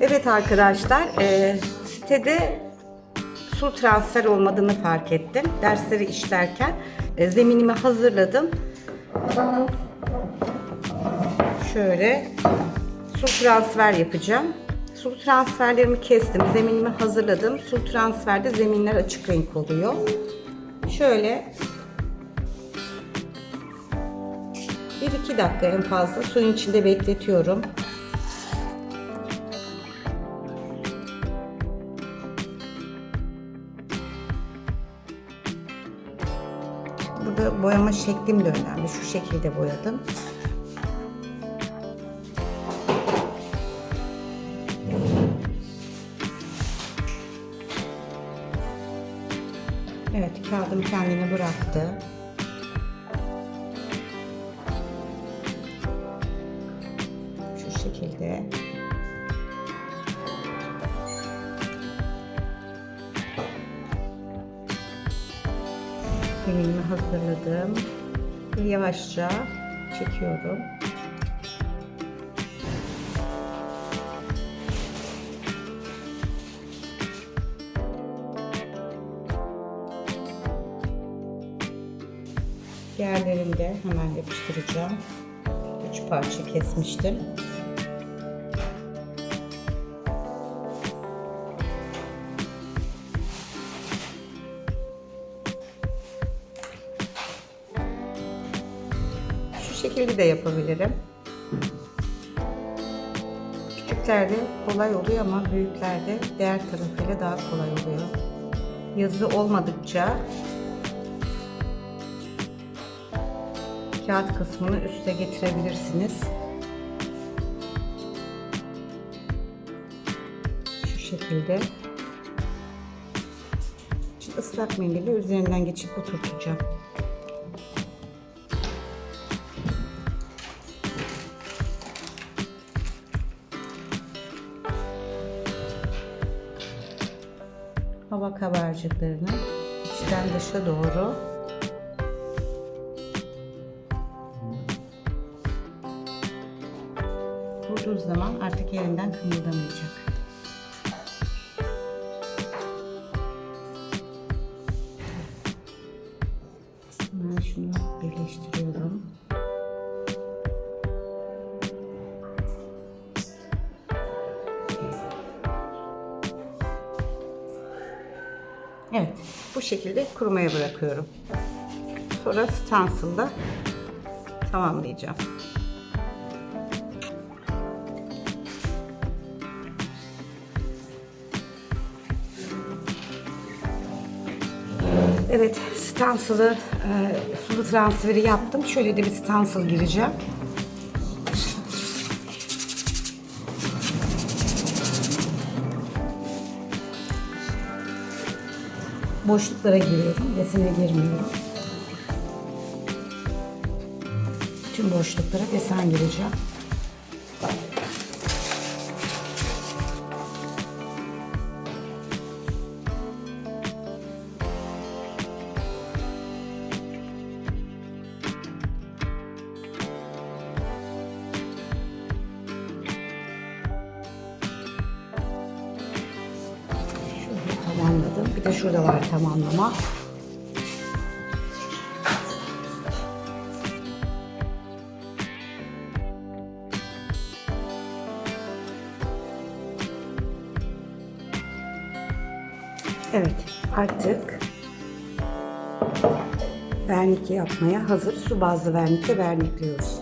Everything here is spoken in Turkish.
Evet arkadaşlar, e, sitede su transfer olmadığını fark ettim. Dersleri işlerken e, zeminimi hazırladım. Şöyle su transfer yapacağım. Su transferlerimi kestim, zeminimi hazırladım. Su transferde zeminler açık renk oluyor. Şöyle 1-2 dakika en fazla suyun içinde bekletiyorum. Burada boyama şeklim de önemli. Şu şekilde boyadım. Evet, kağıdım kendini bıraktı. Şu şekilde. Zeminimi hazırladım. Yavaşça çekiyorum. Diğerlerini de hemen yapıştıracağım. Üç parça kesmiştim. Şu şekilde de yapabilirim. Küçüklerde kolay oluyor ama büyüklerde diğer tarafıyla daha kolay oluyor. Yazı olmadıkça kağıt kısmını üste getirebilirsiniz. Şu şekilde. Şimdi ıslak mendille üzerinden geçip oturtacağım. Hava kabarcıklarını içten dışa doğru vurduğu zaman artık yerinden kımıldamayacak. Evet, bu şekilde kurumaya bırakıyorum. Sonra stencil'da tamamlayacağım. Evet, stencil'ı, e, sulu transferi yaptım. Şöyle de bir stencil gireceğim. Boşluklara giriyorum, resime girmiyorum. Tüm boşluklara desen gireceğim. Tamamladım. Bir de şurada var tamamlama. Evet, artık vernik yapmaya hazır. Su bazlı vernike vernikliyoruz.